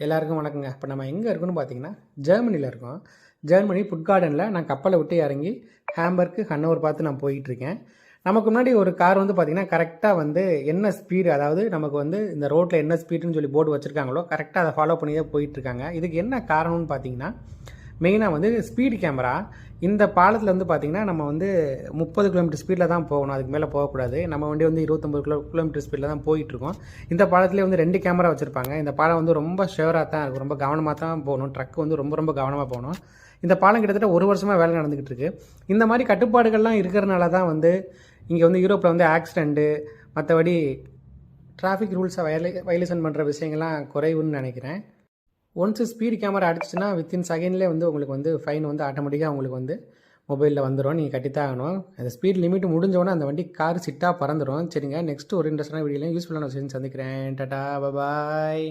எல்லாருக்கும் வணக்கங்க. இப்போ நம்ம எங்கே இருக்கோம்னு பார்த்தீங்கன்னா ஜெர்மனியில் இருக்கோம். ஜெர்மனி ஃபுட் கார்டனில் நான் கப்பலை விட்டு இறங்கி ஹேம்பர்க்கு ஹன்னவர் பார்த்து நான் போயிட்டுருக்கேன். நமக்கு முன்னாடி ஒரு கார் வந்து பார்த்திங்கன்னா கரெக்டாக வந்து என்ன ஸ்பீடு அதாவது நமக்கு வந்து இந்த ரோட்டில் என்ன ஸ்பீடுன்னு சொல்லி போர்டு வச்சுருக்காங்களோ கரெக்டாக அதை ஃபாலோ பண்ணி தான் போயிட்டுருக்காங்க. இதுக்கு என்ன காரணம்னு பார்த்தீங்கன்னா மெயினாக வந்து ஸ்பீடு கேமரா இந்த பாலத்தில் வந்து பார்த்திங்கன்னா நம்ம வந்து முப்பது கிலோமீட்டர் ஸ்பீடில் தான் போகணும். அதுக்கு மேலே போகக்கூடாது. நம்ம வண்டி வந்து இருபத்தொம்பது கிலோ கிலோமீட்டர் ஸ்பீடில் தான் போயிட்டுருக்கோம். இந்த பாலத்திலே வந்து ரெண்டு கேமரா வச்சுருப்பாங்க. இந்த பாலம் வந்து ரொம்ப ஷேராக தான் இருக்கும். ரொம்ப கவனமாக தான் போகணும். ட்ரக் வந்து ரொம்ப ரொம்ப கவனமாக போகணும். இந்த பாலம் கிட்டத்தட்ட ஒரு வருஷமாக வேலை நடந்துக்கிட்டு இருக்குது இந்த மாதிரி கட்டுப்பாடுகள்லாம் இருக்கிறனால தான் வந்து இங்கே வந்து யூரோப்பில் வந்து ஆக்சிடெண்ட்டு மற்றபடி டிராஃபிக் ரூல்ஸை வயலே வயலேஷன் பண்ணுற விஷயங்கள்லாம் குறைவுன்னு நினைக்கிறேன். ஒன்ஸ் ஸ்பீடு கேமரா அடிச்சுன்னா வித்தின் செகண்ட்லேயே வந்து உங்களுக்கு வந்து ஃபைன் வந்து ஆட்டோமேட்டிக்காக உங்களுக்கு வந்து மொபைலில் வந்துடும் நீங்கள் கட்டித்தான் ஆகணும் அந்த ஸ்பீட் லிமிட் முடிஞ்சோடனே அந்த வண்டி கார் சிட்டாக பறந்துடும் சரிங்க நெக்ஸ்ட் ஒரு இன்ட்ரெஸ்டான வீடியோலையும் யூஸ்ஃபுல்லான விஷயம் சந்திக்கிறேன். டாடா பாய்